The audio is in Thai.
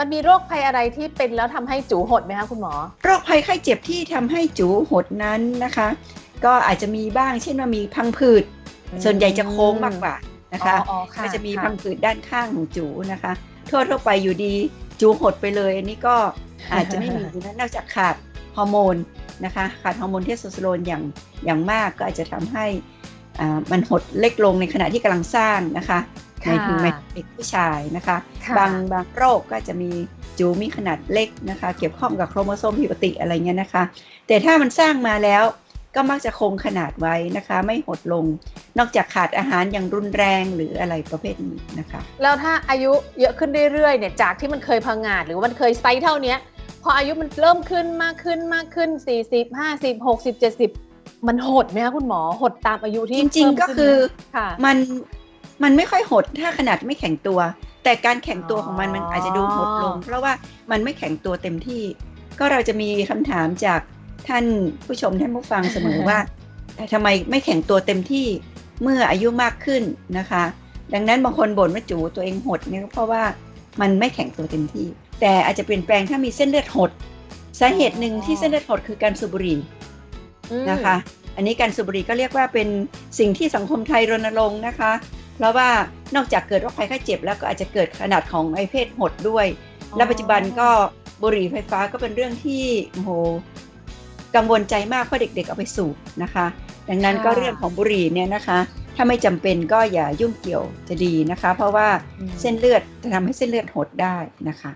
มันมีโรคภัยอะไรที่เป็นแล้วทำให้จูหดไหมคะคุณหมอ โรคภัยไข้เจ็บที่ทำให้จูหดนั้นนะคะ ก็อาจจะมีบ้างเช่นว่ามีพังผืดอืมส่วนใหญ่จะโค้งมากกว่านะคะอ๋ออ๋อก็จะมีค่พังผืดด้านข้างของจูนะคะทั่วทั่วไปอยู่ดีจูหดไปเลย อันนี้ก็อาจจะไม่มีนะนอกจากขาดฮอร์โมนนะคะขาดฮอร์โมนเทสโทสเตอโรนอย่างอย่างมากก็อาจจะทำให้อ่ามันหดเล็กลงในขณะที่กำลังสร้างนะคะ ในค่ะถึงในเด็กผู้ชายนะคะค่ะบางบางโรคก็จะมีจูมีขนาดเล็กนะคะ เกี่ยวข้องกับโครโมโซมผิดปกติอะไรเงี้ยนะคะ แต่ถ้ามันสร้างมาแล้วก็มักจะคงขนาดไว้นะคะ ไม่หดลง นอกจากขาดอาหารอย่างรุนแรงหรืออะไรประเภทนี้นะคะ แล้วถ้าอายุเยอะขึ้นเรื่อยๆเนี่ยจากที่มันเคยพังงาดหรือว่ามันเคยไซส์เท่าเนี้ยพออายุมันเริ่มขึ้นมากขึ้นมากขึ้น 40 50 60 70 มันหดไหมคะคุณหมอหดตามอายุที่จริงเพิ่มๆก็ขึ้นคือไหมค่ะมัน มันไม่ค่อยหดถ้าขนาดไม่แข็งตัว แต่การแข็งตัวของมันอ๋อมันอาจจะดูหดลง เพราะว่ามันไม่แข็งตัวเต็มที่ ก็เราจะมีคำถามจากท่านผู้ชมท่านผู้ฟังเสมอว่าแต่ทำไมไม่แข็งตัวเต็มที่เมื่ออายุมากขึ้นนะคะ ดังนั้นบางคนบ่นว่าจูตัวเองหดเนี่ยก็เพราะว่ามันไม่แข็งตัวเต็มที่ แต่อาจจะเปลี่ยนแปลงถ้ามีเส้นเลือดหดสาเหตุหนึ่งที่เส้นเลือดหดคือการสูบบุหรี่อืมนะคะ อันนี้การสูบบุหรี่ก็เรียกว่าเป็นสิ่งที่สังคมไทยรณรงค์นะคะ เพราะว่านอกจากเกิดโรคภัยไข้เจ็บแล้วก็อาจจะเกิดขนาดของไอเพศหดด้วย และปัจจุบันก็บุหรี่ไฟฟ้าก็เป็นเรื่องที่โอ้โหกังวลใจมากเพราะเด็กๆเอาไปสูบนะคะ ดังนั้นก็เรื่องของบุหรี่เนี่ยนะคะ ถ้าไม่จำเป็นก็อย่ายุ่งเกี่ยวจะดีนะคะ เพราะว่าอืมเส้นเลือดจะทำให้เส้นเลือดหดได้นะคะ